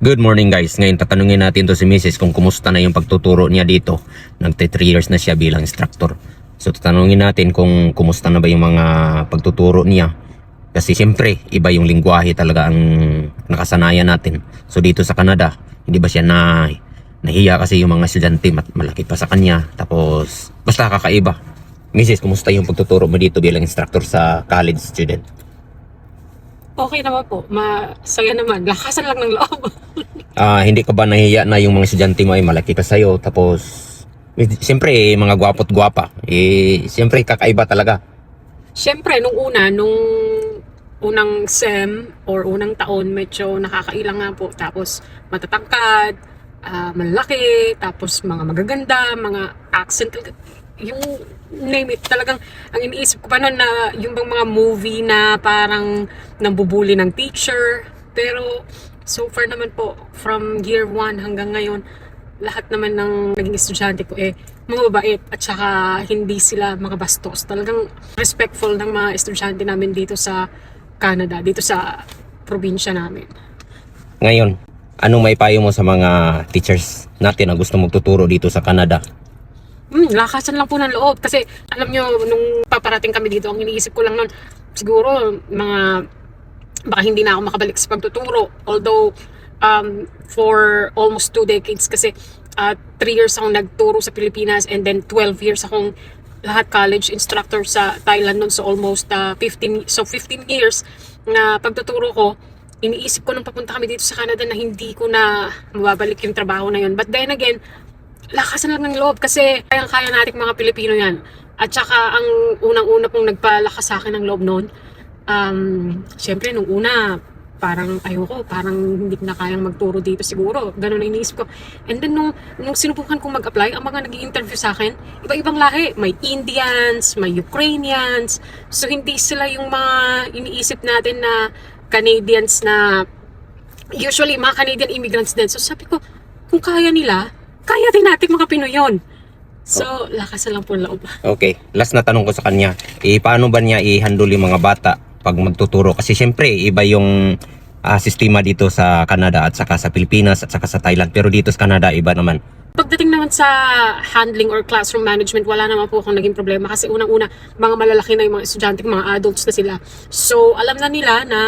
Good morning guys. Ngayon tatanungin natin to si Mrs. kung kumusta na yung pagtuturo niya dito. Nagte 3 years na siya bilang instructor. So tatanungin natin kung kumusta na ba yung mga pagtuturo niya. Kasi siyempre, iba yung lingwahe talaga ang nakasanayan natin. So dito sa Canada, hindi ba siya na nahiya kasi yung mga estudyante malaki pa sa kanya. Tapos basta kakaiba. Mrs. kumusta yung pagtuturo mo dito bilang instructor sa college student? Okay naman po. Masaya naman. Lakasan lang ng loob. Ah, hindi ka ba nahiya na yung mga estudyante mo ay malaki pa sa'yo tapos eh, siyempre eh, mga gwapo't gwapa eh siyempre kakaiba talaga Siyempre, nung una, nung unang SEM or unang taon, medyo nakakailang nga po. Tapos, matatangkad, ah, malaki, tapos mga magaganda, mga accent. Yung name it, talagang ang iniisip ko pa noon na yung bang mga movie na parang nambubuli ng teacher. Pero, so far naman po, from year 1 hanggang ngayon, lahat naman ng naging estudyante ko eh mga mabait at saka hindi sila mga bastos. Talagang respectful ng mga estudyante namin dito sa Canada, dito sa probinsya namin. ngayon anong may payo mo sa mga teachers natin na gusto magtuturo dito sa Canada Hmm, lakasan lang po ng loob. Kasi alam nyo, nung paparating kami dito, ang iniisip ko lang nun, siguro mga baka hindi na ako makabalik sa pagtuturo. Although, um, for almost two decades kasi uh, three years akong nagturo sa Pilipinas and then 12 years akong lahat college instructor sa Thailand nun. So almost uh, 15 so 15 years na pagtuturo ko. Iniisip ko nung papunta kami dito sa Canada na hindi ko na mababalik yung trabaho na yun. But then again lakasan lang ng loob kasi kayang-kaya nating mga Pilipino yan. At saka ang unang-una pong nagpalakas sa akin ng loob noon, um, syempre nung una, parang ayoko, parang hindi ko na kayang magturo dito siguro. Ganun ang iniisip ko. And then nung, nung sinubukan kong mag-apply, ang mga nag interview sa akin, iba-ibang lahi. May Indians, may Ukrainians. So hindi sila yung mga iniisip natin na Canadians na usually mga Canadian immigrants din. So sabi ko, kung kaya nila, kaya din natin mga Pinoy yun. So, lakasan lang po loob. okay last na tanong ko sa kanya. Eh paano ba niya i-handle yung mga bata pag magtuturo? Kasi siyempre iba yung ah, sistema dito sa Canada at saka sa Pilipinas at saka sa Thailand. Pero dito sa Canada iba naman Pagdating naman sa handling or classroom management, wala naman po akong naging problema kasi unang-una, mga malalaki na yung mga estudyante, mga adults na sila. So, alam na nila na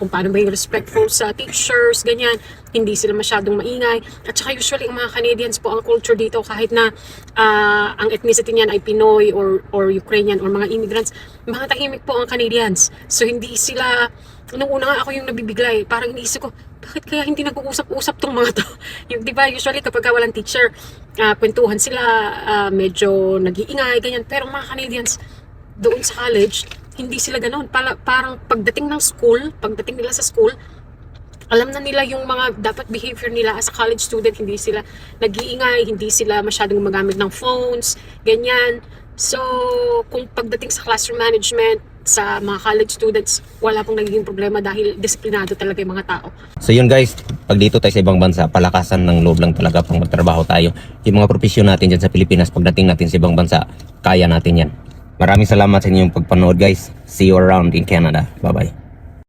kung paano ba yung respectful sa teachers, ganyan. Hindi sila masyadong maingay. At saka usually, ang mga Canadians po, ang culture dito, kahit na ah, ang ethnicity niyan ay Pinoy or, or Ukrainian or mga immigrants, mga tahimik po ang Canadians. So, hindi sila Nung una nga ako yung nabibiglay, parang iniisip ko, bakit kaya hindi nag-uusap-usap tong mga to? yung, di ba, usually kapag ka walang teacher, ah, kwentuhan sila, ah, medyo nag-iingay, ganyan. Pero mga Canadians, doon sa college, hindi sila ganoon. Pala, parang pagdating ng school, pagdating nila sa school, alam na nila yung mga dapat behavior nila as a college student, hindi sila nag-iingay, hindi sila masyadong gumagamit ng phones, ganyan. So, kung pagdating sa classroom management, sa mga college students, wala pong nagiging problema dahil disiplinado talaga yung mga tao. So yun guys, pag dito tayo sa ibang bansa, palakasan ng loob lang talaga pang magtrabaho tayo. Yung mga profesyon natin dyan sa Pilipinas, pagdating natin sa ibang bansa, kaya natin yan. Maraming salamat sa inyong pagpanood guys. See you around in Canada. Bye bye.